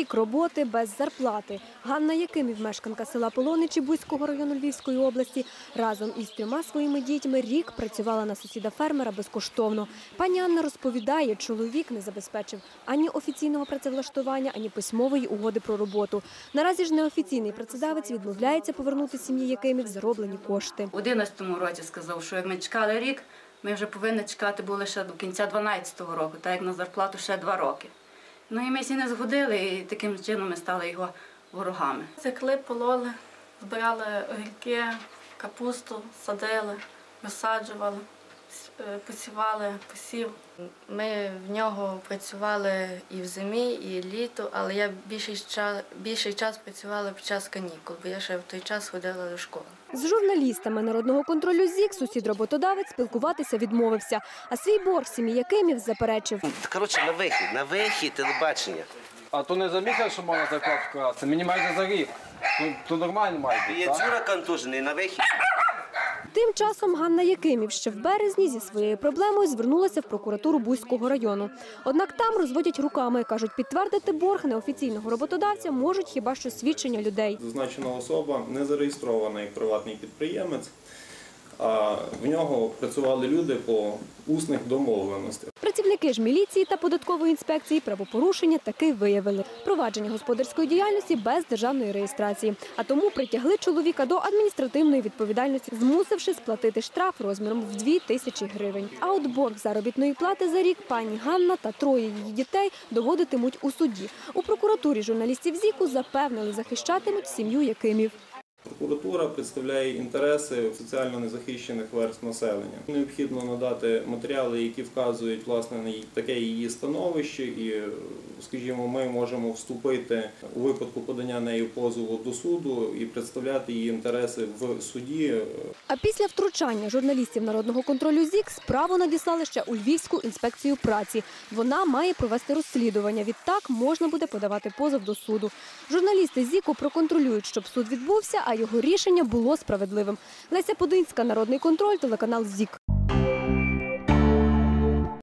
Рік роботи без зарплати. Ганна Якимів, мешканка села Полоничі Бузького району Львівської області, разом із трьома своїми дітьми рік працювала на сусіда фермера безкоштовно. Пані Анна розповідає, чоловік не забезпечив ані офіційного працевлаштування, ані письмової угоди про роботу. Наразі ж неофіційний працедавець відмовляється повернути сім'ї Якимів зароблені кошти. У 11-му році сказав, що як ми чекали рік, ми вже повинні чекати були ще до кінця 12-го року, так як на зарплату ще два роки. Ну і ми всі не згодили, і таким чином ми стали його ворогами. Цикли пололи, збирали огірки, капусту, садили, висаджували, е, посівали, посів. Ми в нього працювали і в зимі, і літо, але я більший час, більший час працювала під час канікул, бо я ще в той час ходила до школи. З журналістами народного контролю ЗІК сусід-роботодавець спілкуватися відмовився, а свій борг сім'ї Якимів заперечив. Коротше, на вихід, на вихід телебачення. А то не замітив, що можна зарплату вкрасти, мені майже за рік. То, то нормально має бути, Я так? цюра контужений на вихід. Тим часом Ганна Якимів ще в березні зі своєю проблемою звернулася в прокуратуру Бузького району. Однак там розводять руками. Кажуть, підтвердити борг неофіційного роботодавця можуть хіба що свідчення людей. Зазначена особа не зареєстрована як приватний підприємець, а в нього працювали люди по усних домовленостях. Працівники ж міліції та податкової інспекції правопорушення таки виявили. Провадження господарської діяльності без державної реєстрації. А тому притягли чоловіка до адміністративної відповідальності, змусивши сплатити штраф розміром в 2 тисячі гривень. А от борг заробітної плати за рік пані Ганна та троє її дітей доводитимуть у суді. У прокуратурі журналістів ЗІКу запевнили, захищатимуть сім'ю Якимів. Прокуратура представляє інтереси соціально незахищених верств населення. Необхідно надати матеріали, які вказують власне на таке її становище, і, скажімо, ми можемо вступити у випадку подання нею позову до суду і представляти її інтереси в суді А після втручання журналістів народного контролю ЗІК справу надіслали ще у Львівську інспекцію праці. Вона має провести розслідування. Відтак можна буде подавати позов до суду. Журналісти ЗІКу проконтролюють, щоб суд відбувся, а його рішення було справедливим. Леся Подинська, народний контроль, телеканал ЗІК.